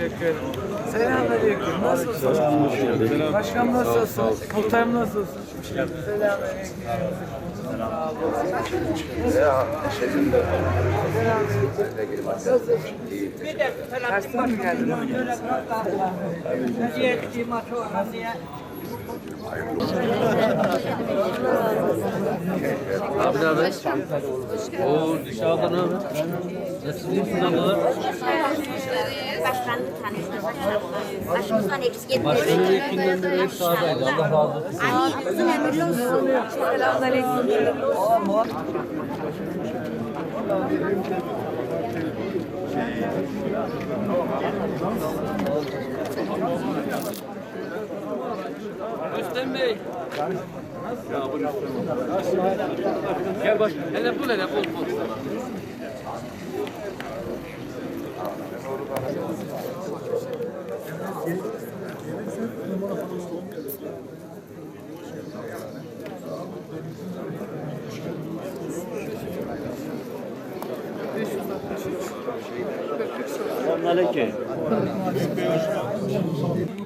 Teşekkür ederim. Selamünaleyküm. Nasılsın? Başkanım nasılsın? Muhtarım nasılsın? Selamünaleyküm. Sağ olun. Tersten mi geldin? Abi ne haber? Oo dışarıda ne haber? Nasıl iyisin ablalar? Başkanlık tanıştırmak. Başımızdan eksik etmeyin. Başkanın ilk günden hep sahadaydı. Allah razı olsun. Ay uzun ömürlü olsun. Selamünaleyküm. Rüstem Bey. Gel baş. Hele bul hele bul bul.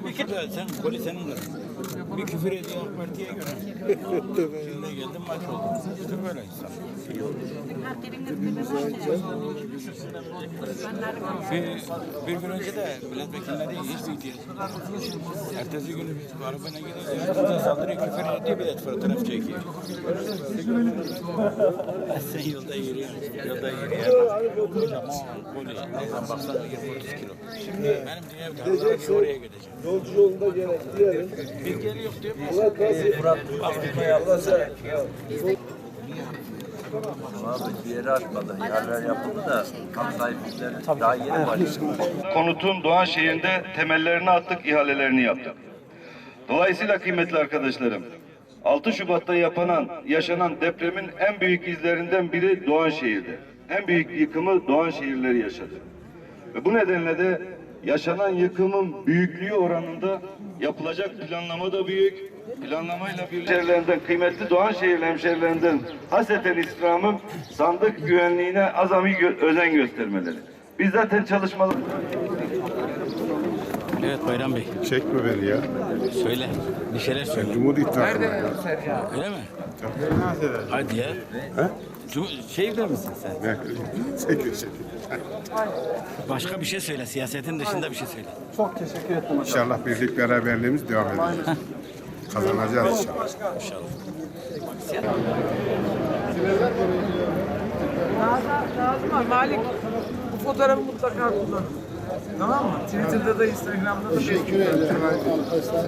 Bir kere sen golü senin de. Bir küfür ediyor AK Parti'ye göre. Şimdi geldim maç oldu. İşte böyle insan. Bir, bir gün önce de milletvekilleri hiçbir ihtiyaç yok. Ertesi günü biz arabayla gidiyoruz. Bize saldırıyor, küfür ediyor, de fotoğraf çekiyor. Sen yolda yürüyorsun. Yolda yürüyorsun. Kocaman. Nereden baksan 20-30 kilo. Benim dünya bir oraya gideceğim. Yolcu yolunda gene gidelim. Bir geliyor diyor. Murat nasıl? Abi bir yere açmadı. Yerler yapıldı da tam sahiplikleri daha yeni başladı. konutun Doğan şehrinde temellerini attık, ihalelerini yaptık. Dolayısıyla kıymetli arkadaşlarım, 6 Şubat'ta yapanan, yaşanan depremin en büyük izlerinden biri Doğanşehir'de. En büyük yıkımı Doğanşehirleri yaşadı. Ve bu nedenle de yaşanan yıkımın büyüklüğü oranında yapılacak planlama da büyük. Planlamayla bir hemşerilerinden, kıymetli Doğanşehir hemşerilerinden haseten istirhamım sandık güvenliğine azami gö- özen göstermeleri. Biz zaten çalışmalar... Evet Bayram Bey. Çekme beni ya. Söyle. Bir şeyler söyle. Cumhur İttifakı. Nerede? Öyle mi? Hadi ya. Cum Şehirde misin sen? Çekil çekil. Başka bir şey söyle. Siyasetin dışında bir şey söyle. İnşallah birlik beraberliğimiz devam edecek. Kazanacağız inşallah. Nazım, Nazım abi, Malik bu fotoğrafı mutlaka kullanın. Tamam mı? Twitter'da da Instagram'da da. Teşekkür ederim.